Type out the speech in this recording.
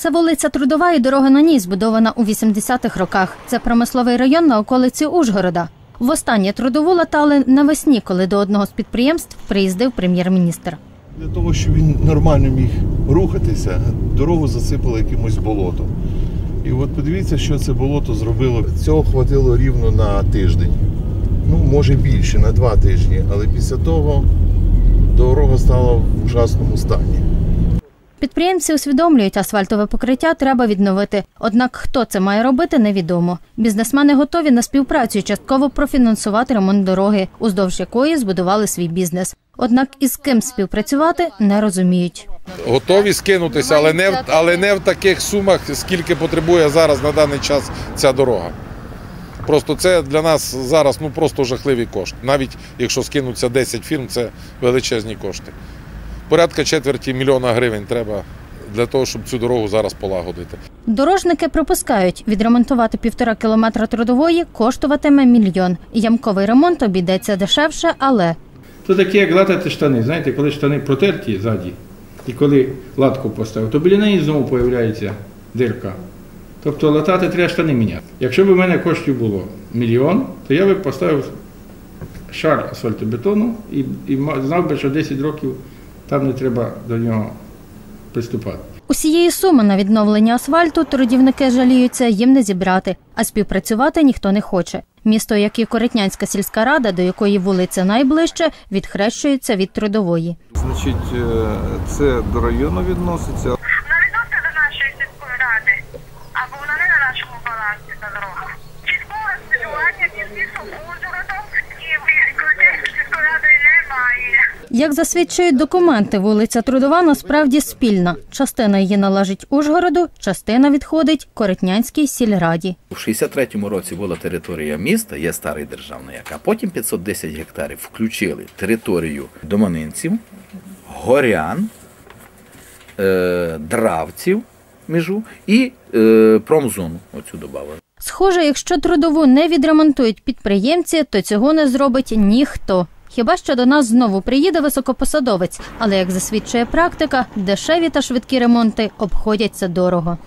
Це вулиця Трудова і дорога на ній збудована у 80-х роках. Це промисловий район на околиці Ужгорода. Востаннє трудову латали навесні, коли до одного з підприємств приїздив прем'єр-міністр. Для того, щоб він нормально міг рухатися, дорогу засипали якимось болотом. І от подивіться, що це болото зробило. Цього хватило рівно на тиждень. Ну, може більше, на два тижні. Але після того дорога стала в ужасному стані. Підприємці усвідомлюють, асфальтове покриття треба відновити. Однак хто це має робити, невідомо. Бізнесмени готові на співпрацю частково профінансувати ремонт дороги, уздовж якої збудували свій бізнес. Однак із ким співпрацювати не розуміють. Готові скинутися, але не в але не в таких сумах, скільки потребує зараз на даний час ця дорога. Просто це для нас зараз ну просто жахливий кошт. Навіть якщо скинуться 10 фірм, це величезні кошти. Порядка четверті мільйона гривень треба для того, щоб цю дорогу зараз полагодити. Дорожники припускають, відремонтувати півтора кілометра трудової коштуватиме мільйон. Ямковий ремонт обійдеться дешевше, але То таке, як латати штани. Знаєте, коли штани протерті ззаді, і коли латку поставив, то біля неї знову з'являється дирка. Тобто латати треба штани міняти. Якщо б у мене коштів було мільйон, то я би поставив шар асфальтобетону і, і знав би, що 10 років там не треба до нього приступати. усієї суми на відновлення асфальту трудівники жаліються їм не зібрати, а співпрацювати ніхто не хоче. Місто, як і Коротнянська сільська рада, до якої вулиця найближче, відхрещується від трудової. Значить, е, це до району відноситься Як засвідчують документи, вулиця Трудова насправді спільна. Частина її належить Ужгороду, частина відходить Коротнянській сільраді. У 63-му році була територія міста, є старий державний як, а потім 510 гектарів включили територію доманинців, горян, е, дравців межу і е, промзону. Оцю додали. Схоже, якщо трудову не відремонтують підприємці, то цього не зробить ніхто. Хіба що до нас знову приїде високопосадовець, але як засвідчує практика, дешеві та швидкі ремонти обходяться дорого.